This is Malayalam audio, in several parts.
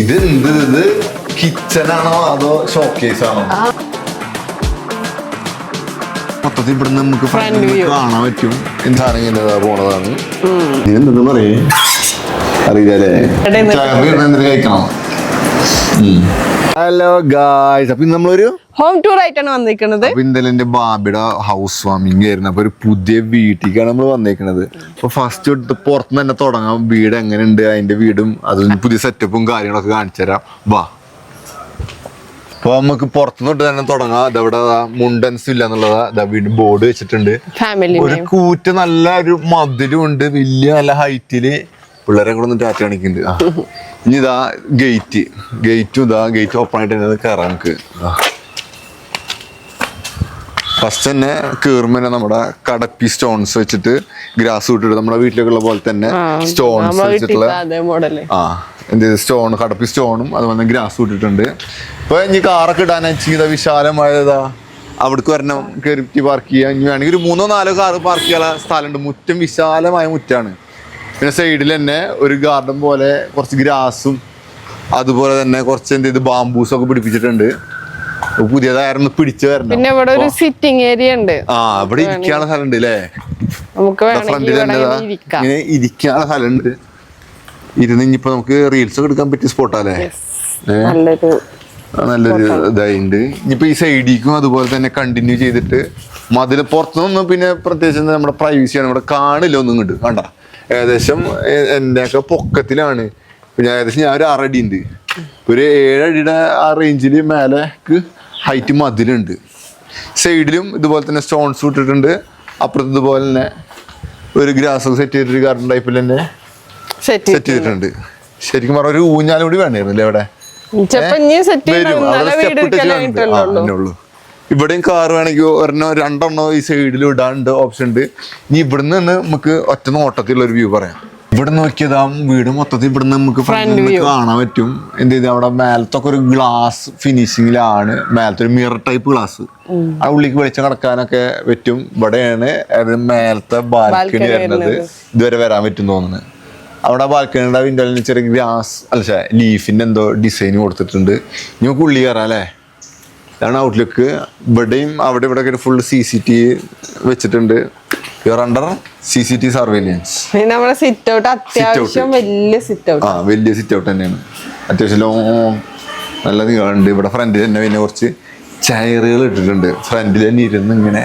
ഇത് എന്ത് ഇത് അതോ ഷോക്കേസ് ആണോ മൊത്തത്തിൽ ഇവിടുന്ന് നമുക്ക്. കാണാൻ പറ്റും. എന്താണ് ഇങ്ങനെ പോണതാണ്? ഇതെന്തെന്ന് പറയേ? അറിയില്ലേ ഇവിടെ കഴിക്കണം? ഹലോ ഗായ്സ് അപ്പൊ നമ്മളൊരു ഹോം ടൂർ ആയിട്ടാണ് വന്നിരിക്കുന്നത്. ഇന്നലെ എന്റെ ബാബിയുടെ ഹൗസ് വാമിംഗ് ആയിരുന്നു. അപ്പൊ ഒരു പുതിയ വീട്ടിലേക്കാണ് നമ്മൾ വന്നിരിക്കുന്നത് അപ്പൊ ഫസ്റ്റ് തൊട്ട് പുറത്തുനിന്ന് തന്നെ തുടങ്ങാം. വീട് എങ്ങനെ ഉണ്ട് അതിന്റെ വീടും അതും പുതിയ സെറ്റപ്പും കാര്യങ്ങളൊക്കെ കാണിച്ചു തരാം. വാ. അപ്പൊ നമുക്ക് പുറത്തുനിന്ന് തൊട്ട് തന്നെ തുടങ്ങാം. അതവിടെ മുണ്ടൻസ് ഇല്ല എന്നുള്ളതാ. ഇതാ വീണ്ടും ബോർഡ് വെച്ചിട്ടുണ്ട്. ഒരു കൂറ്റ് നല്ല ഒരു മതിലും ഉണ്ട്. വലിയ നല്ല ഹൈറ്റിൽ പിള്ളേരെ കൂടെ ഒന്ന് ടാറ്റ കാണിക്കുന്നുണ്ട് ആ. ഇനി ഇതാ ഗേറ്റ് ഗേറ്റും ഇതാ ഗേറ്റ് ഓപ്പൺ ആയിട്ട് തന്നെ കയറാം നമുക്ക്. ഫസ്റ്റ് തന്നെ കയറുമ്പോ തന്നെ നമ്മുടെ കടപ്പി സ്റ്റോൺസ് വെച്ചിട്ട് ഗ്രാസ് വിട്ടിട്ട് നമ്മുടെ വീട്ടിലൊക്കെ ഉള്ള പോലെ തന്നെ സ്റ്റോൺസ് വെച്ചിട്ടുള്ള ആ എന്ത് സ്റ്റോൺ കടപ്പി സ്റ്റോണും അതുപോലെ ഗ്രാസ് വിട്ടിട്ടുണ്ട് ഇപ്പൊ ഇനി കാറൊക്കെ ഇടാനാ വിശാലമായ വിശാലമായതാ അവിടേക്ക് വരണം. കയറി പാർക്ക് ചെയ്യാൻ ഇനി വേണമെങ്കിൽ ഒരു മൂന്നോ നാലോ കാർ പാർക്ക് ചെയ്യാനുള്ള സ്ഥലമുണ്ട്. മുറ്റം വിശാലമായ മുറ്റാണ്. പിന്നെ സൈഡിൽ തന്നെ ഒരു ഗാർഡൻ പോലെ കുറച്ച് ഗ്രാസും അതുപോലെ തന്നെ കുറച്ച് എന്ത് ചെയ്ത് ബാംബൂസും ഒക്കെ പിടിപ്പിച്ചിട്ടുണ്ട്. പുതിയതായിരുന്നു പിടിച്ചു വരണം പിന്നെ ഇവിടെ ഒരു സിറ്റിംഗ് ഏരിയ ഉണ്ട്. ആ ഇവിടെ ഇരിക്കാനുള്ള സ്ഥലമുണ്ട് അല്ലേ നമുക്ക് വേണമെങ്കിൽ ഫ്രണ്ടിൽ തന്നെ ഇങ്ങനെ ഇരിക്കാനുള്ള സ്ഥലമുണ്ട്. ഇരുന്ന് ഇനിയിപ്പോ നമുക്ക് റീൽസ് ഒക്കെ എടുക്കാൻ പറ്റിയ സ്പോട്ടല്ലേ നല്ലൊരു ഇതായിണ്ട്. ഇനിയിപ്പോ ഈ സൈഡിക്കും അതുപോലെ തന്നെ കണ്ടിന്യൂ ചെയ്തിട്ട് മതിൽ പുറത്തുനിന്നും പിന്നെ പ്രത്യേകിച്ച് നമ്മുടെ പ്രൈവസിയാണ് ഇവിടെ കാണില്ല ഒന്നും ഇങ്ങോട്ട്. കണ്ട? ഏകദേശം എ- എന്റെയൊക്കെ പൊക്കത്തിലാണ്. പിന്നെ ഞാൻ ഏകദേശം ഞാൻ ഒരു ആറടി ഉണ്ട് ഒരു ഏഴടിയുടെ ആ റേഞ്ചിൽ മേലേക്ക് ഹൈറ്റ് മതിലുണ്ട്. സൈഡിലും ഇതുപോലെ തന്നെ സ്റ്റോൺസ് ഇട്ടിട്ടുണ്ട്. അപ്പുറത്ത് ഇതുപോലെ തന്നെ ഒരു ഗ്രാസ് സെറ്റ് ചെയ്തിട്ട് ഗാർഡൻ ടൈപ്പിൽ തന്നെ സെറ്റ് ചെയ്തിട്ടുണ്ട്. ശരിക്കും പറഞ്ഞ ഒരു ഊഞ്ഞാലും കൂടി വേണമായിരുന്നില്ലേ അവിടെ? വരും. അവിടെ ഉള്ളൂ. ഇവിടെയും കാർ വേണമെങ്കിൽ ഒരെണ്ണോ രണ്ടെണ്ണോ ഈ സൈഡിൽ ഇടാണ്ട് ഓപ്ഷൻ ഉണ്ട്. ഇനി ഇവിടുന്ന് തന്നെ നമുക്ക് ഒറ്റ നോട്ടത്തിലുള്ള ഒരു വ്യൂ പറയാം. ഇവിടെ നോക്കിയതാ വീട് മൊത്തത്തിൽ ഇവിടുന്ന് നമുക്ക്. കാണാൻ പറ്റും. എന്ത് ചെയ്ത്? അവിടെ മേലത്തൊക്കെ ഒരു ഗ്ലാസ് ഫിനിഷിങ്ങിലാണ് മേലത്തെ ഒരു മിറർ ടൈപ്പ് ഗ്ലാസ് ആ ഉള്ളിക്ക് വെളിച്ചം കിടക്കാനൊക്കെ പറ്റും. ഇവിടെയാണ് മേലത്തെ ബാൽക്കണി വരുന്നത്. ഇതുവരെ വരാൻ പറ്റും തോന്നുന്നത് അവിടെ ബാൽക്കണിയുടെ വിൻഡോയിൽ ചെറിയ ഗ്ലാസ് അല്ല ലീഫിന്റെ എന്തോ ഡിസൈൻ കൊടുത്തിട്ടുണ്ട്. നമുക്ക് ഉള്ളി കയറാം അല്ലേ? ഇതാണ് ഔട്ട്ലുക്ക് ഇവിടെയും അവിടെ ഇവിടെ ഒക്കെ ഫുൾ സി സി ടി വെച്ചിട്ടുണ്ട്. Your under C C T surveillance നമ്മുടെ സിറ്റ് ഔട്ട് അത്യാവശ്യം വലിയ സിറ്റ് ഔട്ട് ആ വലിയ സിറ്റ് ഔട്ട് തന്നെയാണ്. അത്യാവശ്യം ലോങ് നല്ല നീളമുണ്ട്. ഇവിടെ ഫ്രണ്ടിൽ തന്നെ പിന്നെ കുറച്ച് ചെയറുകൾ ഇട്ടിട്ടുണ്ട്. ഫ്രണ്ടിൽ തന്നെ ഇരുന്ന് ഇങ്ങനെ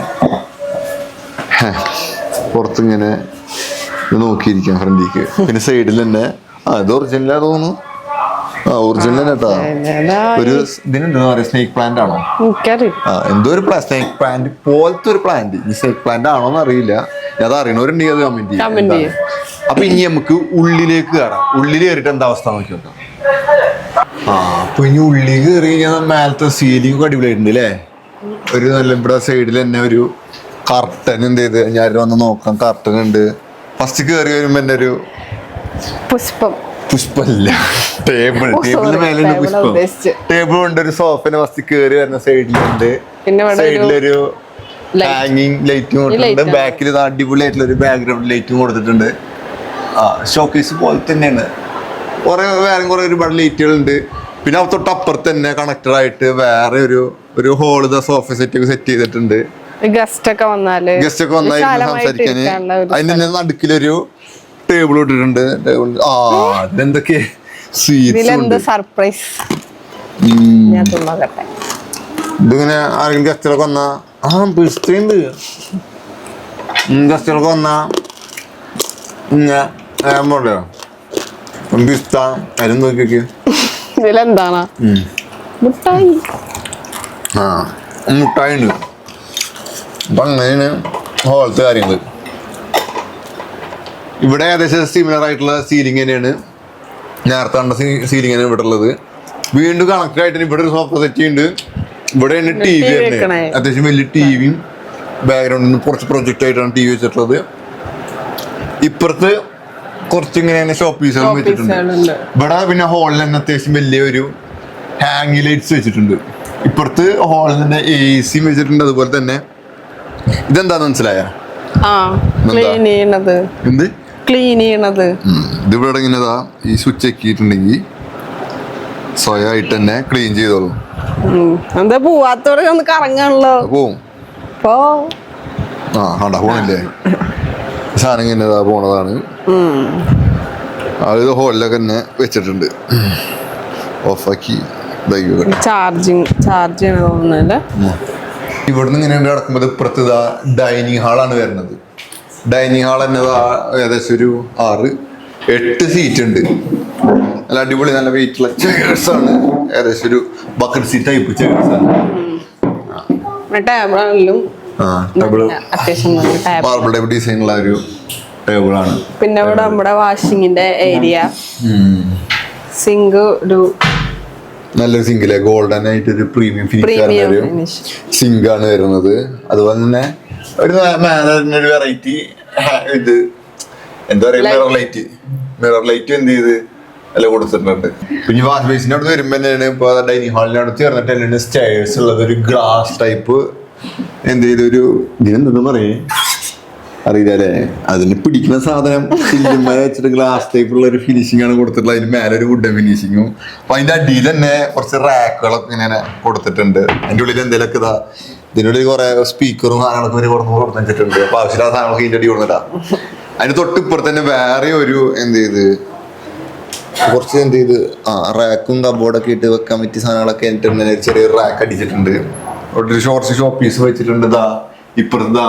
പുറത്തിങ്ങനെ നോക്കിയിരിക്കാം ഫ്രണ്ടിലേക്ക് പിന്നെ സൈഡിൽ തന്നെ ആ ഇത് ഒറിജിനലാ തോന്നുന്നു. ഒറിജിനൽ ഒരു ഇതിനുണ്ട് സ്നേക്ക് പ്ലാന്റ് ആണോ? എന്തോ ഒരു സ്നേക്ക് പ്ലാന്റ് പോലത്തെ ഒരു പ്ലാന്റ് ഈ സ്നേക്ക് പ്ലാന്റ് ആണോ എന്ന് അറിയില്ല അത് അറിയണവരുണ്ടെങ്കിൽ അത് കമന്റ് ചെയ്യും. അപ്പൊ ഇനി നമുക്ക് ഉള്ളിലേക്ക് കയറാം ഉള്ളിൽ കയറിയിട്ട് എന്താ അവസ്ഥ നോക്കി നോക്കാം ആ അപ്പൊ ഇനി ഉള്ളിൽ കയറി കഴിഞ്ഞാൽ മേലത്തെ സീലിംഗ് അടിപൊളിയായിട്ടുണ്ട് അല്ലേ ഒരു നല്ല ഇവിടെ സൈഡിൽ തന്നെ ഒരു കർട്ടൻ എന്ത് ചെയ്ത് ഞാൻ വന്ന് നോക്കാം. കർട്ടൻ ഉണ്ട്. ഫസ്റ്റ് കയറി വരുമ്പോ തന്നെ ഒരു പുഷ്പം. പുഷ്പല്ല. ടേബിൾ ടേബിളിന് sorry, പുഷ്പം. ടേബിൾ ഉണ്ട് ഒരു സോഫിന്റെ വസ്തു കേറി വരുന്ന സൈഡിലുണ്ട്. സൈഡിലൊരു. ഹാങ്ങിങ് ലൈറ്റും കൊടുത്തിട്ടുണ്ട്. ബാക്കിൽ അടിപൊളിയായിട്ടുള്ള ഒരു ബാക്ക്ഗ്രൗണ്ട് ലൈറ്റും കൊടുത്തിട്ടുണ്ട്. ആ ഷോക്കേസ് പോലെ തന്നെയാണ്. കുറെ വേറെ കുറെ ഒരുപാട് ലൈറ്റുകളുണ്ട്. പിന്നെ അത് തൊട്ട് അപ്പുറത്ത് തന്നെ കണക്റ്റഡ് ആയിട്ട് വേറെ ഒരു ഒരു ഹോൾ സോഫ സെറ്റ് ഒക്കെ സെറ്റ് ചെയ്തിട്ടുണ്ട്. ഗസ്റ്റ് ഒക്കെ വന്നാൽ ഗസ്റ്റ് ഒക്കെ വന്നാൽ സംസാരിക്കാൻ അതിന്റെ നടുക്കിലൊരു ടേബിൾ ഇട്ടിട്ടുണ്ട്. ടേബിൾ ആ സ്വീറ്റ്സ് ഉണ്ട്? സർപ്രൈസ് ഇതിങ്ങനെ ആരെങ്കിലും ഗസ്റ്റുകളൊക്കെ വന്നാ? ആ പിസ്തയുണ്ട് ഗസ്റ്റുകളൊക്കെ വന്നാ? പറയോ പിസ്ത അരും നോക്കിയൊക്കെ ഇതിലെന്താണ്? മുട്ടായി. ആ മുട്ടായി ഉണ്ട് അപ്പൊ അങ്ങനെയാണ് ഹോളത്തെ കാര്യങ്ങൾ ഇവിടെ ഏകദേശം സിമിലർ ആയിട്ടുള്ള സീലിംഗ് തന്നെയാണ്. നേരത്തെ കണ്ട സീലിംഗ് ആണ് ഇവിടെ ഉള്ളത്. വീണ്ടും കണക്ട് ആയിട്ട് ഇവിടെ ഒരു സോഫ സെറ്റ് ഉണ്ട്. ഇവിടെയാണ് ടി വി തന്നെ. അത്യാവശ്യം വലിയ ടി ടിവിയും ബാക്ക്ഗ്രൗണ്ടിൽ കുറച്ച് പ്രൊജക്റ്റ് ആയിട്ടാണ് ടി വി വെച്ചിട്ടുള്ളത്. ഇപ്പുറത്ത് കുറച്ച് ഇങ്ങനെ ഷോപ്പ് പീസുകളും വെച്ചിട്ടുണ്ട്. ഇവിടെ പിന്നെ ഹോളിൽ തന്നെ അത്യാവശ്യം വലിയൊരു ഹാങ് ലൈറ്റ്സ് വെച്ചിട്ടുണ്ട്. ഇപ്പുറത്ത് ഹോളിൽ തന്നെ എ സിയും വെച്ചിട്ടുണ്ട്. അതുപോലെ തന്നെ ഇതെന്താന്ന് മനസ്സിലായ? എന്ത്? ക്ലീൻ ചെയ്യണത്. ഇതിവിടെ ഇങ്ങനെതാ ഈ സ്വിച്ച് ആക്കിയിട്ടുണ്ടെങ്കിൽ സ്വയമായിട്ട് തന്നെ ക്ലീൻ ചെയ്തോളൂ. എന്താ പോവാത്തോടെ ഒന്ന് കറങ്ങാണല്ലോ പോവും. പോ. ആ കണ്ട പോണില്ലേ? സാധനം ഇങ്ങനെ പോണതാണ്. അത് ഹോളിലൊക്കെ തന്നെ വെച്ചിട്ടുണ്ട്. ഓഫാക്കി ചാർജിങ് ചാർജ് ചെയ്യണ തോന്നുന്നല്ലേ ഇവിടുന്ന് ഇങ്ങനെ കിടക്കുമ്പോൾ ഇപ്പുറത്ത് ഡൈനിങ് ഹാളാണ് വരുന്നത്. ഡൈനിങ് ഹാൾ തന്നെ ഏകദേശം ഒരു ആറ് എട്ട് സീറ്റ് ഉണ്ട്. നല്ല അടിപൊളി നല്ല വെയിറ്റുള്ള ചെയർസ് ആണ്. ഏകദേശം ഒരു ബക്കറ്റ് സീറ്റ് ടൈപ്പ് ചെയർസ് ആണ്. ടേബിൾ മാർബിൾ ടൈപ്പ് ഉള്ള ഒരു ആണ്. പിന്നെ ഇവിടെ നമ്മുടെ വാഷിങ്ങിന്റെ ഏരിയ സിങ്ക് ഒരു നല്ലൊരു സിങ്കിലെ ഗോൾഡൻ ആയിട്ട് ഒരു പ്രീമിയം ഫിനിഷ് സിങ്ക് ആണ് വരുന്നത്. അതുപോലെ തന്നെ ഒരു ഒരു വെറൈറ്റി ഇത്. എന്താ പറയാ മിറർ ലൈറ്റ് മിറർ ലൈറ്റ് എന്ത് ചെയ്ത്? എല്ലാം കൊടുത്തിട്ടുണ്ട്. പിന്നെ വാഷ് ബേസിന്റെ അവിടെ വരുമ്പോ തന്നെയാണ് ഇപ്പൊ ഡൈനിങ് ഹാളിനോട് ചേർന്നിട്ട് തന്നെയാണ് സ്റ്റേഴ്സ് ഉള്ളത് ഒരു ഗ്ലാസ് ടൈപ്പ് എന്ത് ചെയ്ത്? ഒരു ഇതിനെന്താ പറയേ? അറിയില്ല അതിന് പിടിക്കുന്ന സാധനം. ചില്ലുമ്മ വെച്ചിട്ട് ഗ്ലാസ് ടൈപ്പ് ഉള്ള ഒരു ഫിനിഷിംഗ് ആണ് കൊടുത്തിട്ടുള്ളത്. അതിന് മേലെ ഒരു വുഡ് ഫിനിഷിങ്ങും അപ്പൊ അതിന്റെ അടിയിൽ തന്നെ കുറച്ച് റാക്കുകളൊക്കെ ഇങ്ങനെ കൊടുത്തിട്ടുണ്ട്. അതിന്റെ ഉള്ളിൽ എന്തെങ്കിലുമൊക്കെ ഇതാ ഇതിനുള്ളിൽ കുറെ സ്പീക്കറും സാധനങ്ങളൊക്കെ ഒരു കൊടുത്ത് കൊടുത്തു വെച്ചിട്ടുണ്ട് അപ്പൊ ആവശ്യമില്ലാത്ത സാധനങ്ങളൊക്കെ ഇതിന്റെ അടി കൊടുത്തിട്ടാ അതിന് തൊട്ട് ഇപ്പുറത്ത് തന്നെ വേറെ ഒരു എന്ത് ചെയ്ത്? കുറച്ച് എന്ത് ചെയ്ത്? ആ റാക്കും കബോർഡൊക്കെ ഇട്ട് വെക്കാൻ പറ്റിയ സാധനങ്ങളൊക്കെ എന്നിട്ട് ചെറിയൊരു റാക്ക് അടിച്ചിട്ടുണ്ട്. ഒരു ഷോർട്സ് ഷോപ്പ് പീസ് വെച്ചിട്ടുണ്ട്. ഇതാ ഇപ്പുറത്ത്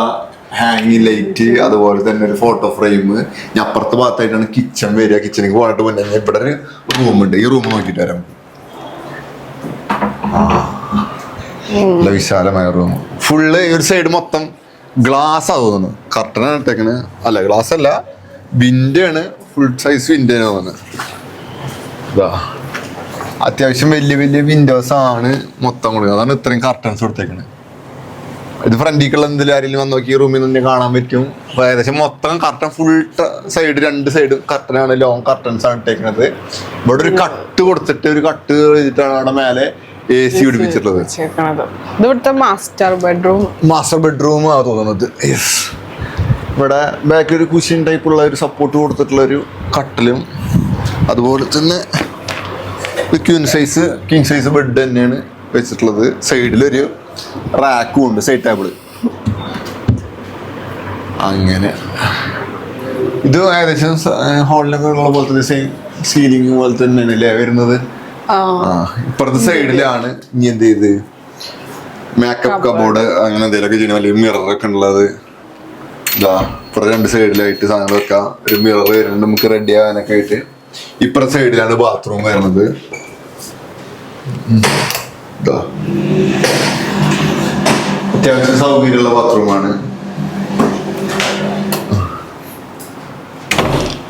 ഹാങ്ങിങ് ലൈറ്റ് അതുപോലെ തന്നെ ഒരു ഫോട്ടോ ഫ്രെയിം ഞാൻ അപ്പുറത്തെ ഭാഗത്തായിട്ടാണ് കിച്ചൺ വരിക. കിച്ചണിക്ക് പോയിട്ട് മുന്നേ ഇവിടെ ഒരു റൂമുണ്ട് ഈ റൂം നോക്കിയിട്ട് വരാം. ആ. നല്ല വിശാലമായ റൂം ഫുള്ള് ഒരു സൈഡ് മൊത്തം ഗ്ലാസ് തോന്നുന്നു. ആണ് ഇട്ടേക്കണ്. അല്ല ഗ്ലാസ് അല്ല. വിൻഡോ ആണ്. ഫുൾ സൈസ് വിൻഡോ ആണ് തോന്നുന്നത് അത്യാവശ്യം വലിയ വലിയ വിൻഡോസ് ആണ് മൊത്തം കൊടുക്കുക അതാണ് ഇത്രയും കർട്ടൻസ് കൊടുത്തേക്കണ്. ഇത് ഫ്രണ്ടിക്കുള്ള എന്തെങ്കിലും ആരെങ്കിലും വന്ന് നോക്കി റൂമിൽ നിന്ന് കാണാൻ പറ്റും. ഏകദേശം മൊത്തം കർട്ടൻ ഫുൾ സൈഡ് രണ്ട് സൈഡും കർട്ടനാണ് ലോങ് കർട്ടൻസ് ആണ് ഇട്ടേക്കുന്നത് ഇവിടെ ഒരു കട്ട് കൊടുത്തിട്ട് ഒരു കട്ട് ചെയ്തിട്ടാണ് അവിടെ മേലെ എ സി പിടിപ്പിച്ചിട്ടുള്ളത്. ഇത് ഇവിടുത്തെ മാസ്റ്റർ ബെഡ്റൂം മാസ്റ്റർ ബെഡ്റൂം ആ തോന്നുന്നത്. യെസ് ഇവിടെ ബാക്കിൽ ഒരു കുഷ്യൻ ടൈപ്പ് ഉള്ള ഒരു സപ്പോർട്ട് കൊടുത്തിട്ടുള്ള ഒരു കട്ടിലും അതുപോലെ തന്നെ queen size king size bed തന്നെയാണ് വെച്ചിട്ടുള്ളത്. സൈഡിലൊരു റാക്കും ഉണ്ട് സൈഡ് ടേബിൾ അങ്ങനെ. ഇത് ഏകദേശം ഹോളിലൊക്കെ ഉള്ള പോലത്തെ സെയിം സീലിംഗ് പോലെ തന്നെയാണ് അല്ലേ വരുന്നത്? ഇപ്പുറത്തെ സൈഡിലാണ് ഇനി എന്ത് ചെയ്ത്? മേക്കപ്പ് കബോർഡ് അങ്ങനെ എന്തെങ്കിലുമൊക്കെ ചെയ്യണം. അല്ലെങ്കിൽ മിറർ ഒക്കെ ഉള്ളത്. ഇതാ ഇപ്പുറത്തെ രണ്ട് സൈഡിലായിട്ട് സാധനം വെക്കാം. ഒരു മിറർ വരുന്നുണ്ട് നമുക്ക് റെഡി ആകാനൊക്കെ ആയിട്ട്. ഇപ്പുറത്തെ സൈഡിലാണ് ബാത്റൂം വരുന്നത്. അത്യാവശ്യം സൗകര്യമുള്ള ബാത്റൂമാണ്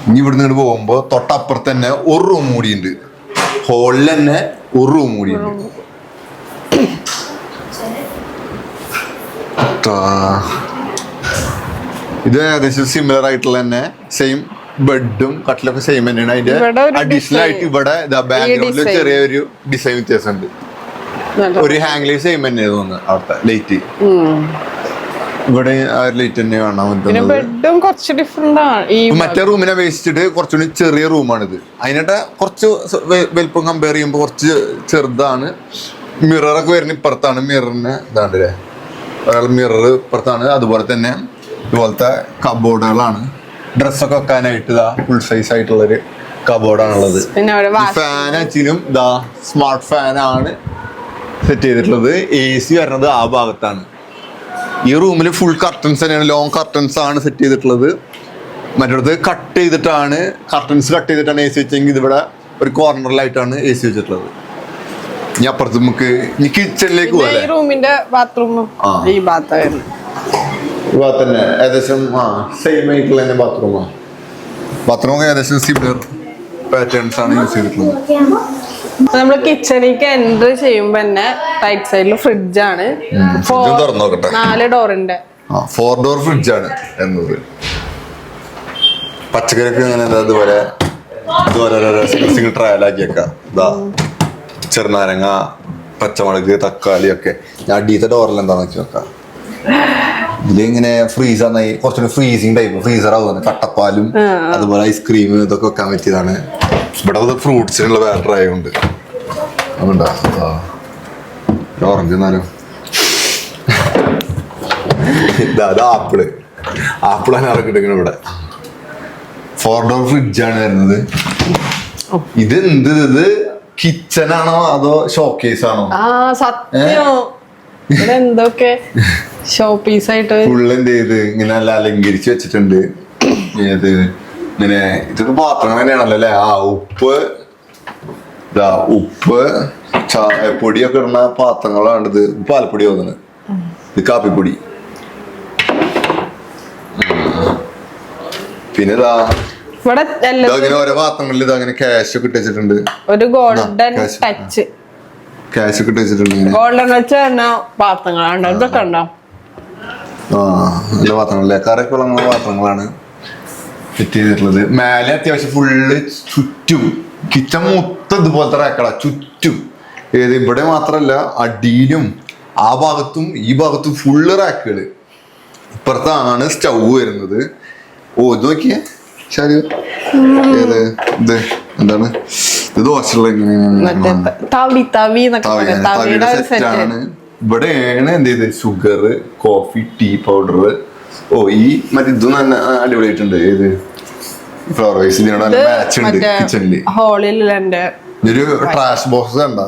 ഇനി ഇവിടുന്ന് ഇങ്ങോട്ട് പോകുമ്പോ തൊട്ടപ്പുറത്ത് തന്നെ ഒരു റൂം കൂടിയുണ്ട് ഹോളിൽ തന്നെ ഒരു റൂം ട്ടാ. ഇത് ഏകദേശം സിമിലർ ആയിട്ടുള്ള തന്നെ സെയിം ബെഡും കട്ടിലൊക്കെ സെയിം തന്നെയാണ് അതിന്റെ അഡീഷണൽ ആയിട്ട്. ഇവിടെ ബാക്ക്ഗ്രൗണ്ടിൽ ചെറിയൊരു ഡിസൈൻ വ്യത്യാസമുണ്ട് ഒരു ഹാങ് സെയിം തന്നെയാണ് തോന്നുന്നത് അവിടുത്തെ ലൈറ്റ്. ഇവിടെ ആ ഒരു ലൈറ്റ് തന്നെ പിന്നെ ബെഡും കുറച്ച് ഡിഫറെന്റ് ആണ്. ഈ മറ്റേ റൂമിനെ അപേക്ഷിച്ചിട്ട് കുറച്ചുകൂടി ചെറിയ റൂമാണിത് അതിനിടെ കുറച്ച് വെ- വലിപ്പം കമ്പയർ ചെയ്യുമ്പോൾ കുറച്ച് ചെറുതാണ്. മിററൊക്കെ വരുന്ന ഇപ്പുറത്താണ് മിററിന് ഇതാണ്ട് അല്ലേ ഒരാൾ മിറർ ഇപ്പുറത്താണ്. അതുപോലെ തന്നെ ഇതുപോലത്തെ കബോർഡുകളാണ് ഡ്രസ്സൊക്കെ വെക്കാനായിട്ട് ഇതാ ഫുൾ സൈസ് ആയിട്ടുള്ളൊരു കബോർഡാണുള്ളത് പിന്നെ അവിടെ ഫാൻ അച്ചിലും ഇതാ സ്മാർട്ട് ഫാനാണ് ആണ് സെറ്റ് ചെയ്തിട്ടുള്ളത്. എ സി വരുന്നത് ആ ഭാഗത്താണ്. ഈ റൂമിൽ ഫുൾ കർട്ടൻസ് തന്നെയാണ് ലോങ് കർട്ടൻസ് ആണ് സെറ്റ് ചെയ്തിട്ടുള്ളത്. മറ്റടുത്ത് കട്ട് ചെയ്തിട്ടാണ് കർട്ടൻസ് കട്ട് ചെയ്തിട്ടാണ് എ സി വെച്ചെങ്കിൽ ഇതിവിടെ ഒരു കോർണറിലായിട്ടാണ് എ സി വെച്ചിട്ടുള്ളത്. ഇനി അപ്പുറത്ത് നമുക്ക് ഇനി കിച്ചണിലേക്ക് ഈ റൂമിന്റെ ബാത്റൂമും ഈ ഭാഗത്തായിരുന്നു ഈ ഭാഗത്ത് തന്നെ ഏകദേശം ആ സെയിം ആയിട്ടുള്ള തന്നെ ബാത്റൂമാണ് ബാത്റൂം ഏകദേശം സിമിലർ പാറ്റേൺസ് ആണ് യൂസ് ചെയ്തിട്ടുള്ളത്. നമ്മൾ കിച്ചണിക്ക് എൻട്രി ചെയ്യുമ്പോ തന്നെ റൈറ്റ് സൈഡിൽ നോക്കട്ടെ. നാല് ഡോറിന്റെ ഫോർ ഡോർ ഫ്രിഡ്ജ് ആണ് എന്നത്. പച്ചക്കറിയൊക്കെ ഇങ്ങനെ ഇതുപോലെ സിംഗിൾ ഇതാ ചെറുനാരങ്ങ പച്ചമുളക് തക്കാളി ഒക്കെ ഞാൻ അടിയത്തെ ഡോറിൽ എന്താന്ന് വെച്ച് നോക്കാം. ഇതിലിങ്ങനെ ഫ്രീസർ കുറച്ചുകൂടി ഫ്രീസിങ് ടൈപ്പ് ഫ്രീസർ ആവുന്നത് കട്ടപ്പാലും അതുപോലെ ഐസ്ക്രീം ഇതൊക്കെ വെക്കാൻ പറ്റിയതാണ്. ഇവിടെ അത് ഫ്രൂട്ട്സിനുള്ള വേറെ ആയതുകൊണ്ട് അതുണ്ടാ ഓറഞ്ച് എന്നാലും? ഇതാ അത് ആപ്പിൾ. ആപ്പിളാണ് ഇറക്കിട്ടിങ്ങനെ ഇവിടെ. ഫോർ ഡോർ ഫ്രിഡ്ജാണ് വരുന്നത്. ഇത് എന്ത് ഇത്? കിച്ചൺ ആണോ അതോ ഷോക്കേസ് ആണോ? സത്യം. ഇവിടെ എന്തൊക്കെ ഷോ പീസ് ആയിട്ട് ഫുള്ള് എന്ത് ചെയ്ത്? ഇങ്ങനെ നല്ല അലങ്കരിച്ച് വെച്ചിട്ടുണ്ട്. ഏത്? ഇങ്ങനെ ഇതൊക്കെ പാത്രങ്ങൾ തന്നെയാണല്ലോ അല്ലെ? ആ ഉപ്പ്. ഇതാ ഉപ്പ് ചായപ്പൊടിയൊക്കെ ഇടുന്ന പാത്രങ്ങളാണ് ഇത്. പാൽപ്പൊടി തോന്നുന്നത് ഇത് കാപ്പിപ്പൊടി. പിന്നെ ഇതാ ഇവിടെ ഓരോ പാത്രങ്ങളിൽ ഇതങ്ങനെ ക്യാഷ് ഒക്കെ ഇട്ടുണ്ട് ഒരു ഗോൾഡൻ ടച്ച് ക്യാഷ് ഒക്കെ ഗോൾഡൻ വെച്ച പാത്രങ്ങളാണ്. പാത്രങ്ങളുണ്ടോ ഇതൊക്കെ ഉണ്ടോ? ആ നല്ല പാത്രങ്ങളല്ലേ? കറിയൊക്കെ ഉള്ള പാത്രങ്ങളാണ് ഫിറ്റ് ചെയ്തിട്ടുള്ളത് മേലെ അത്യാവശ്യം ഫുള്ള് ചുറ്റും കിച്ചൺ മൊത്തം ഇതുപോലത്തെ റാക്കളാ ചുറ്റും. ഏത് ഇവിടെ മാത്രല്ല അടിയിലും ആ ഭാഗത്തും ഈ ഭാഗത്തും ഫുള്ള് റാക്കുകൾ ഇപ്പുറത്താണ് സ്റ്റൗ വരുന്നത്. ഓ ഇത് നോക്കിയേ ശരി ഏത്? ഇത്. എന്താണ്? ഇത് ദോശയുള്ള തവി തവി തവിയുടെ സെറ്റാണ് ഇവിടെയാണ് എന്ത് ചെയ്ത് ഷുഗർ കോഫി ടീ പൗഡർ ഓ ഈ മറ്റേ ഇതും നല്ല അടിപൊളിയായിട്ടുണ്ട്. ഏത്? ഫ്ലവർ വൈസ് ഇതിനോട് നല്ല മാച്ച് ഉണ്ട് കിച്ചണിൽ എന്റെ ഇതൊരു ട്രാഷ് ബോക്സ് കണ്ട?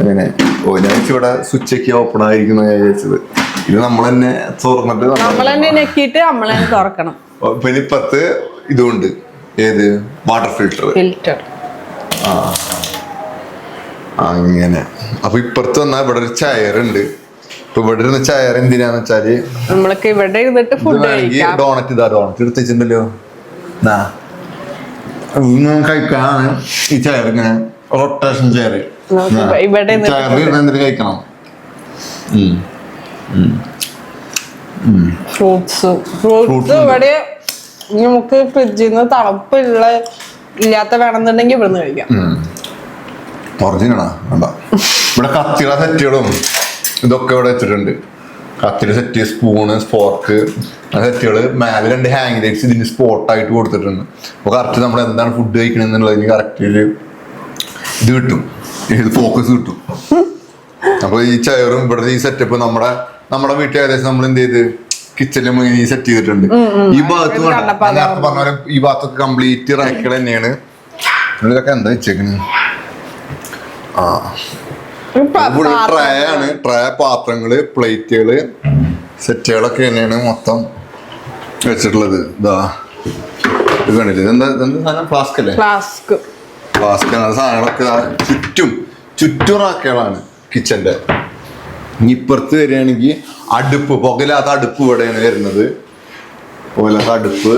അങ്ങനെ. ഓ ഞാൻ ഇവിടെ സ്വിച്ച് ഒക്കെ ഓപ്പൺ ആയിരിക്കുന്ന ഞാൻ വിചാരിച്ചത്. ഇത് നമ്മൾ തന്നെ തുറന്നിട്ട് നമ്മൾ തന്നെ നെക്കിയിട്ട് നമ്മൾ തന്നെ തുറക്കണം. പിന്നെ ഇപ്പത്ത് ഇതുണ്ട് ഏത്? വാട്ടർ ഫിൽട്ടർ ഫിൽറ്റർ അങ്ങനെ. അപ്പൊ ഇപ്പുറത്ത് വന്നാൽ ഇവിടെ ഒരു ചായറുണ്ട് ഉണ്ട്. ഇപ്പൊ ഇവിടെ ഇരുന്ന ചയർ എന്തിനാന്ന് വെച്ചാൽ നമ്മൾക്ക് ഇവിടെ ഇരുന്നിട്ട് ഫുഡ് കഴിക്കാം. ഡോണറ്റ് ഇതാ ഡോണറ്റ് എടുത്തിട്ടുണ്ടല്ലോ എന്നാ. ഇങ്ങനെ കഴിക്കാനാണ് ഈ ചയർ ഇങ്ങനെ റൊട്ടേഷൻ ചയർ ഇവിടെ ചയറിൽ ഇരുന്ന് കഴിക്കണം. ഫ്രൂട്ട്സ് ഫ്രൂട്ട്സ് ഉണ്ട്. നമുക്ക് ഫ്രിഡ്ജിൽ നിന്ന് തണുപ്പുള്ള ഇല്ലാത്ത വേണമെന്നുണ്ടെങ്കിൽ ഇവിടുന്ന് കഴിക്കാം. ഒറിജിനലാ വേണ്ട. ഇവിടെ കത്തിയുടെ സെറ്റുകളും ഇതൊക്കെ ഇവിടെ വെച്ചിട്ടുണ്ട്. കത്തിയുടെ സെറ്റ് സ്പൂണ് സ്പോർക്ക് സെറ്റുകൾ മേലെ രണ്ട് ഹാങ് ലൈറ്റ്സ് ഇതിന് സ്പോട്ടായിട്ട് കൊടുത്തിട്ടുണ്ട്. അപ്പോൾ കറക്റ്റ് നമ്മൾ എന്താണ് ഫുഡ് കഴിക്കണമെന്നുള്ളതിന് കറക്റ്റ് ഒരു ഇത് കിട്ടും. ഇത് ഫോക്കസ് കിട്ടും. അപ്പൊ ഈ ചെയറും ഇവിടുത്തെ ഈ സെറ്റപ്പ് നമ്മുടെ നമ്മുടെ വീട്ടിൽ ഏകദേശം നമ്മൾ എന്ത് ചെയ്ത് കിച്ചണിലും ഇങ്ങനെ സെറ്റ് ചെയ്തിട്ടുണ്ട്. ഈ ഭാഗത്ത് പറഞ്ഞ പോലെ ഈ ഭാഗത്തൊക്കെ കംപ്ലീറ്റ് റാക്കുകൾ തന്നെയാണ്. ഇതൊക്കെ എന്താ വെച്ചേക്കണ്? ആ. ട്രേ ആണ്. ട്രേ പാത്രങ്ങൾ പ്ലേറ്റുകൾ സെറ്റുകളൊക്കെ തന്നെയാണ് മൊത്തം വെച്ചിട്ടുള്ളത്. ഇതാ. ഇത് കണ്ടില്ല? ഇതെന്താ ഇതെന്താ സാധനം? ഫ്ലാസ്ക് അല്ലേ? ഫ്ലാസ്ക് ഫ്ലാസ്ക് ആണ്. സാധനങ്ങളൊക്കെ ചുറ്റും ചുറ്റും റാക്കുകളാണ് കിച്ചന്റെ ഇപ്പുറത്ത് വരികയാണെങ്കിൽ അടുപ്പ് പുകയില്ലാത്ത അടുപ്പ് ഇവിടെയാണ് വരുന്നത്. പുകയില്ലാത്ത അടുപ്പ്.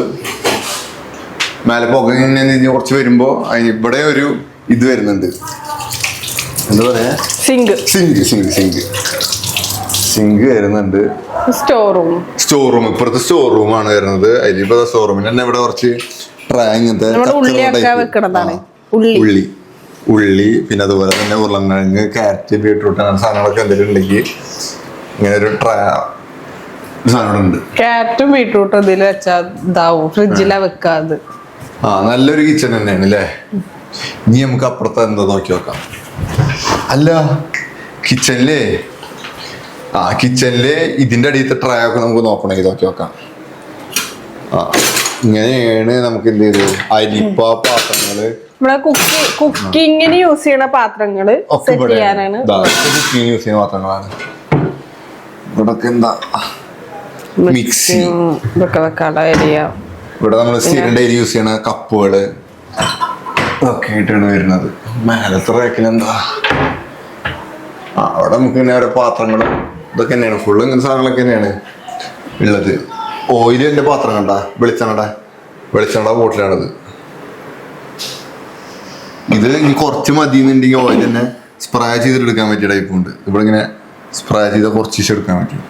മേലെ പുക ഇങ്ങനെ കുറച്ച് വരുമ്പോ ഇവിടെ ഒരു ഇത് വരുന്നുണ്ട്. എന്താ പറയാ? Sink sink sink sink sink വരുന്നുണ്ട്. സ്റ്റോർ റൂം സ്റ്റോർ റൂം ഇപ്പുറത്ത് സ്റ്റോർ ആണ് വരുന്നത്. അതിലിപ്പോ സ്റ്റോർ റൂമിന് തന്നെ ഇവിടെ കുറച്ച് ട്രേ ഇങ്ങനത്തെ. ഉള്ളി. ഉള്ളി പിന്നെ അതുപോലെ തന്നെ ഉരുളങ്കിഴങ്ങ് ക്യാരറ്റ് ബീട്രൂട്ട് അങ്ങനെ സാധനങ്ങളൊക്കെ എന്തെങ്കിലും ഉണ്ടെങ്കിൽ ഇങ്ങനെ ഒരു ട്രാ സാധനങ്ങളുണ്ട് ക്യാരറ്റും ബീട്രൂട്ടും ഇതിൽ വെച്ചാൽ ഇതാവും. ഫ്രിഡ്ജിലാ വെക്കാത് ആ നല്ലൊരു കിച്ചൺ തന്നെയാണ് അല്ലേ ഇനി നമുക്ക് അപ്പുറത്ത് എന്താ നോക്കി നോക്കാം. അല്ല കിച്ചണിലേ ആ കിച്ചണിൽ ഇതിന്റെ അടിയത്തെ ട്രൈ ഒക്കെ നമുക്ക് നോക്കണമെങ്കിൽ നോക്കി നോക്കാം. ആ. ഇങ്ങനെയാണ് നമുക്ക് എന്ത് ചെയ്ത് അരിപ്പ പാത്രങ്ങൾ. നമ്മളെ കുക്കി കുക്കിങ്ങിന് യൂസ് ചെയ്യുന്ന പാത്രങ്ങൾ സെറ്റ് ചെയ്യാനാണ്. കുക്കിംഗ് യൂസ് ചെയ്യുന്ന പാത്രങ്ങളാണ്. ഇവിടെ എന്താ? മിക്സി ഇതൊക്കെ വെക്കാനുള്ള ഏരിയ ഇവിടെ നമ്മൾ സ്ഥിരം ഡെയിലി യൂസ് ചെയ്യണ കപ്പുകൾ ഒക്കെ ആയിട്ടാണ് വരുന്നത്. മേലത്തെ അവിടെ നമുക്ക് പിന്നെ ഓരോ പാത്രങ്ങളും ഇതൊക്കെ തന്നെയാണ്. ഫുള്ള് ഇങ്ങനെ സാധനങ്ങളൊക്കെ തന്നെയാണ് ഉള്ളത്. ഓയിലിന്റെ പാത്രം കണ്ട? വെളിച്ചെണ്ണട? വെളിച്ചെണ്ണ ബോട്ടിലാണത്. ഇത് ഇനി കുറച്ച് മതി എന്നുണ്ടെങ്കിൽ ഓയിൽ തന്നെ സ്പ്രേ ചെയ്തെടുക്കാൻ പറ്റിയ ടൈപ്പ് ഉണ്ട്. ഇവിടെ ഇങ്ങനെ സ്പ്രേ ചെയ്ത കുറച്ച് എടുക്കാൻ പറ്റും.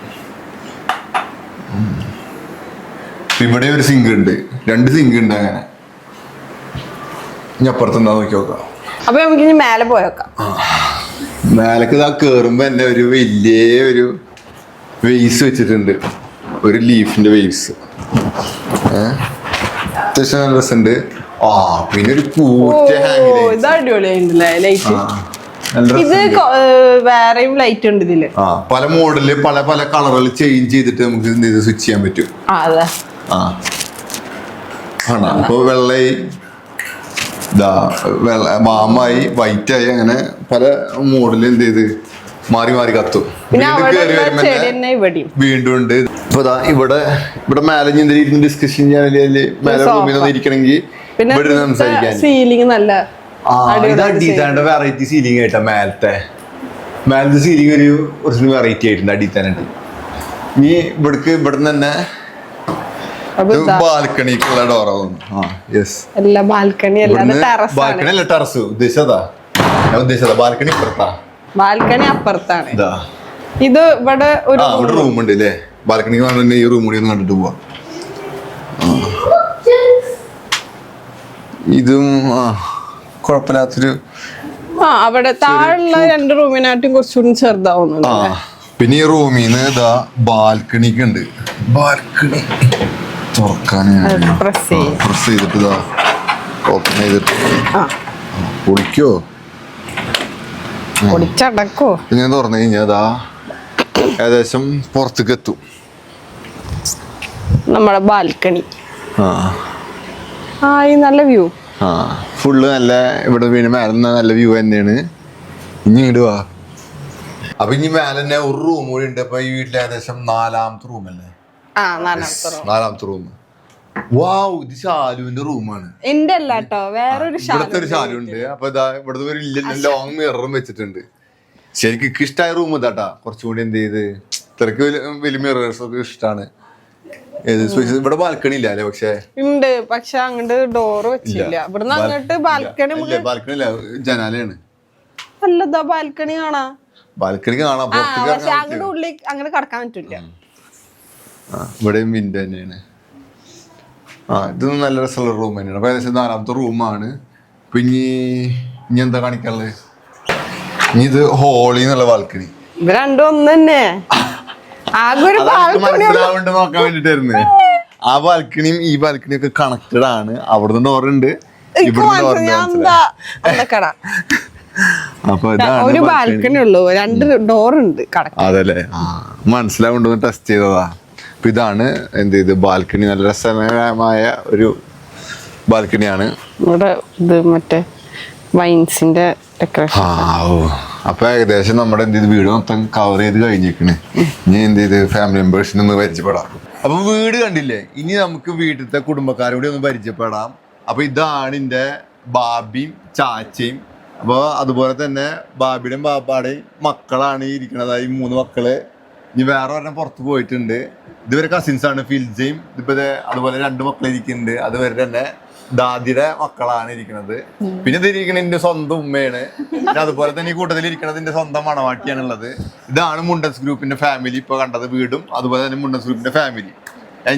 ഇവിടെ ഒരു സിങ്ക് ഉണ്ട്. രണ്ട് സിങ്ക് ഉണ്ട് അങ്ങനെ. ഇനി അപ്പുറത്ത് എന്താ നോക്കി നോക്കാം. അപ്പൊ നമുക്ക് ഇനി മേലെ പോയേക്കാം മേലക്ക് ഇതാ കേറുമ്പോ എന്നെ ഒരു വലിയ ഒരു വെയ്സ് വെച്ചിട്ടുണ്ട്. ഒരു ലീഫിന്റെ വേവ്സ് അത്യാവശ്യം നല്ല രസമുണ്ട്. ആ പിന്നെ ഒരു കൂറ്റ ഹാങ് ഇത് അടിപൊളിയായിട്ടുണ്ടല്ലേ ലൈറ്റ് ഇത് രസമുണ്ട്. കൊ- ഏർ വേറെയും ലൈറ്റ് ഉണ്ട് ഇതിൽ. ആ പല മോഡലിൽ പല പല കളറുകൾ ചേഞ്ച് ചെയ്തിട്ട് നമുക്ക് എന്ത് ചെയ്ത് സ്വിച്ച് ചെയ്യാൻ പറ്റും. അതെ. ആ. ആണോ? വെള്ളയി വാമായി വൈറ്റായി അങ്ങനെ പല മോഡലിൽ എന്ത് ചെയ്ത് മാറി മാറി കത്തും. വീണ്ടും ഉണ്ട്. ഇപ്പൊ ഇവിടെ ഇവിടെ മേലെ ഇരുന്ന് ഡിസ്കഷൻ ചെയ്യാൻ മേലെ sofa. റൂമിൽ നിന്ന് ഇരിക്കണമെങ്കിൽ ഇവിടെ ഇരുന്ന് സംസാരിക്കാൻ. സീലിംഗ് നല്ല വെറൈറ്റി സീലിംഗ് ആയിട്ടാ മേലത്തെ. മേലത്തെ സീലിംഗ് ഒരു ഒറിജിനൽ വെറൈറ്റി ആയിട്ടുണ്ട് അടിത്താനുണ്ട് ഇനി ഇവിടക്ക് ഇവിടെ തന്നെ ബാൽക്കണിക്കുള്ള ഡോറ ആ യെസ് ബാൽക്കണി ടെറസ് ബാൽക്കണി അല്ല ടെറസ് ഉദ്ദേശിച്ചതാ ഞാൻ ഉദ്ദേശിച്ചതാ ബാൽക്കണി ഇപ്പുറത്താ. ബാൽക്കണി അപ്പുറത്താണ്. ഇതാ. ഇത് ഇവിടെ ഒരു ആ ഇവിടെ റൂം ഉണ്ട് അല്ലേ ബാൽക്കണി കാണുന്ന ഈ റൂം കൂടി ഒന്ന് കണ്ടിട്ട് പോവാ. ഇതും ആ കുഴപ്പമില്ലാത്തൊരു ആ അവിടെ താഴെയുള്ള രണ്ട് റൂമിനായിട്ടും കുറച്ചുകൂടി ചെറുതാവുന്നുണ്ട് ആ പിന്നെ ഈ റൂമിൽ നിന്ന് ഇതാ ബാൽക്കണിക്ക് ഉണ്ട്. ബാൽക്കണി. തുറക്കാൻ പ്രസ് ചെയ്യും. പ്രസ് ചെയ്തിട്ട് ഇതാ ഓപ്പൺ ചെയ്തിട്ട്. കുളിക്കോ പൊളിക്കോ? പൊടിച്ചടക്കോ ഇങ്ങനെ തുറന്നു കഴിഞ്ഞാൽ ഏകദേശം പുറത്തേക്ക് എത്തും. നമ്മുടെ ബാൽക്കണി. ആ. നല്ല വ്യൂ. ആ ഫുള്ള് നല്ല ഇവിടെ വീണ് മേലെ നല്ല വ്യൂ തന്നെയാണ്. ഇനി ഇങ്ങോട്ട് വാ. അപ്പൊ ഇനി മേലെ തന്നെ ഒരു റൂം കൂടി ഉണ്ട്. അപ്പൊ ഈ വീട്ടിൽ ഏകദേശം നാലാമത്തെ റൂം അല്ലേ? ആ നാലാമത്തെ room. നാലാമത്തെ റൂം വാവ് ഇത് ശാലുവിന്റെ റൂമാണ് എന്റെ അല്ല കേട്ടോ വേറൊരു ഇവിടുത്തെ ഒരു ശാലു ഉണ്ട്. അപ്പൊ ഇതാ ഇവിടുത്തെ ഒരു ലോങ് മിററും വെച്ചിട്ടുണ്ട്. ശരിക്കും എനിക്ക് ഇഷ്ടമായ റൂം ഇതാട്ടാ കുറച്ചുകൂടി എന്ത് ചെയ്ത് ഇത്രക്ക് വലിയ മിറേഴ്സ് ഒക്കെ ഇഷ്ടമാണ് ഇവിടെ ബാൽക്കണി ഇല്ല അല്ലേ പക്ഷേ? ഉണ്ട് പക്ഷെ അങ്ങോട്ട് ഡോറ് വെച്ചില്ല. ഇവിടുന്ന് അങ്ങോട്ട് ബാൽക്കണി ബാൽക്കണി ഇല്ല. ജനാലയാണ്. അല്ലതാ ബാൽക്കണി കാണാ? ബാൽക്കണി കാണാം. അങ്ങോട്ട് ഉള്ളിൽ അങ്ങനെ കടക്കാൻ പറ്റില്ല ആ, ഇവിടെയും വിൻഡോ തന്നെയാണ്. ആ ഇത് നല്ല രസമുള്ള റൂം തന്നെയാണ്. അപ്പൊ ഏകദേശം നാലാമത്തെ റൂമാണ് പിന്നെ ഇനി എന്താ കാണിക്കാനുള്ളത്? ഇനി ഇത് ഹോളി എന്നുള്ള ബാൽക്കണി രണ്ടും ഒന്ന് തന്നെ. നോക്കാൻ വേണ്ടിട്ടായിരുന്നു. ആ ബാൽക്കണിയും ഈ ബാൽക്കണിയും ഒക്കെ കണക്റ്റഡ് ആണ്. അവിടുന്ന് ഡോറുണ്ട് ഇവിടുന്ന് ഡോറുണ്ട് അപ്പൊ ഒരു ബാൽക്കണി ഉള്ളൂ. രണ്ട് കടക്കാൻ അതല്ലേ? ആ മനസ്സിലാവുണ്ടെന്ന് ടെസ്റ്റ് ചെയ്തതാ. അപ്പൊ ഇതാണ് എന്ത് ചെയ്ത്? ബാൽക്കണി. നല്ല രസകരമായ ഒരു ബാൽക്കണിയാണ്. ഇവിടെ ഇത് മറ്റേ വൈൻസിന്റെ ഡെക്കറേഷൻ. ആ ഓ. അപ്പൊ ഏകദേശം നമ്മുടെ എന്ത് ചെയ്ത്? വീട് മൊത്തം കവർ ചെയ്ത് കഴിഞ്ഞേക്കണ് ഇനി എന്ത് ചെയ്ത്? ഫാമിലി മെമ്പേഴ്സിനെ ഒന്ന് പരിചയപ്പെടാം. അപ്പൊ വീട് കണ്ടില്ലേ? ഇനി നമുക്ക് വീട്ടിലത്തെ കുടുംബക്കാരോട് ഒന്ന് പരിചയപ്പെടാം. അപ്പൊ ഇതാണ് എന്റെ ബാബിയും ചാച്ചയും. അപ്പൊ അതുപോലെ തന്നെ ബാബിയുടെയും ബാബാടെയും മക്കളാണ് ഇരിക്കണതായി ഇരിക്കണത്. ഈ മൂന്ന് മക്കൾ. ഇനി വേറെ ഒരെണ്ണം പുറത്ത് പോയിട്ടുണ്ട്. ഇതുവരെ കസിൻസ് ആണ് ഫിൽജയും ഇതിപ്പോ അതുപോലെ രണ്ട് മക്കൾ ഇരിക്കുന്നുണ്ട്. അതുവരെ തന്നെ ദാദിയുടെ മക്കളാണ് ഇരിക്കുന്നത്. പിന്നെ ഇതിരിക്കണ എന്റെ സ്വന്തം ഉമ്മയാണ്. പിന്നെ അതുപോലെ തന്നെ ഈ കൂട്ടത്തിൽ ഇരിക്കണത് എന്റെ സ്വന്തം മണവാട്ടിയാണുള്ളത് ഇതാണ് മുണ്ടൻസ് ഗ്രൂപ്പിന്റെ ഫാമിലി ഇപ്പൊ കണ്ടത് വീടും അതുപോലെ തന്നെ മുണ്ടൻസ് ഗ്രൂപ്പിന്റെ ഫാമിലി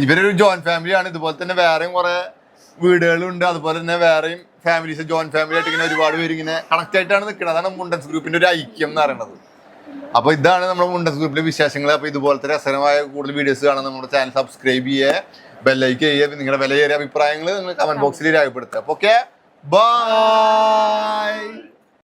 ഇവരൊരു ജോയിന്റ് ഫാമിലിയാണ് ഇതുപോലെ തന്നെ വേറെയും കുറെ വീടുകളുണ്ട്. അതുപോലെ തന്നെ വേറെയും ഫാമിലീസ് ജോയിന്റ് ഫാമിലി ആയിട്ട് ഇങ്ങനെ ഒരുപാട് പേര് ഇങ്ങനെ കണക്ട് ആയിട്ടാണ് നിൽക്കുന്നത് അതാണ് മുണ്ടൻസ് ഗ്രൂപ്പിന്റെ ഒരു ഐക്യം എന്ന് പറയുന്നത്. അപ്പൊ ഇതാണ് നമ്മുടെ മുണ്ടസ് ഗ്രൂപ്പിലെ വിശേഷങ്ങൾ അപ്പൊ ഇതുപോലത്തെ രസകരമായ കൂടുതൽ വീഡിയോസ് കാണാൻ നമ്മുടെ ചാനൽ സബ്സ്ക്രൈബ് ചെയ്യുക ബെല്ലൈക്ക് ചെയ്യുക നിങ്ങളുടെ വിലയേറിയ അഭിപ്രായങ്ങൾ നിങ്ങൾ കമന്റ് ബോക്സിൽ രേഖപ്പെടുത്തുക. അപ്പൊ ഓക്കെ ബൈ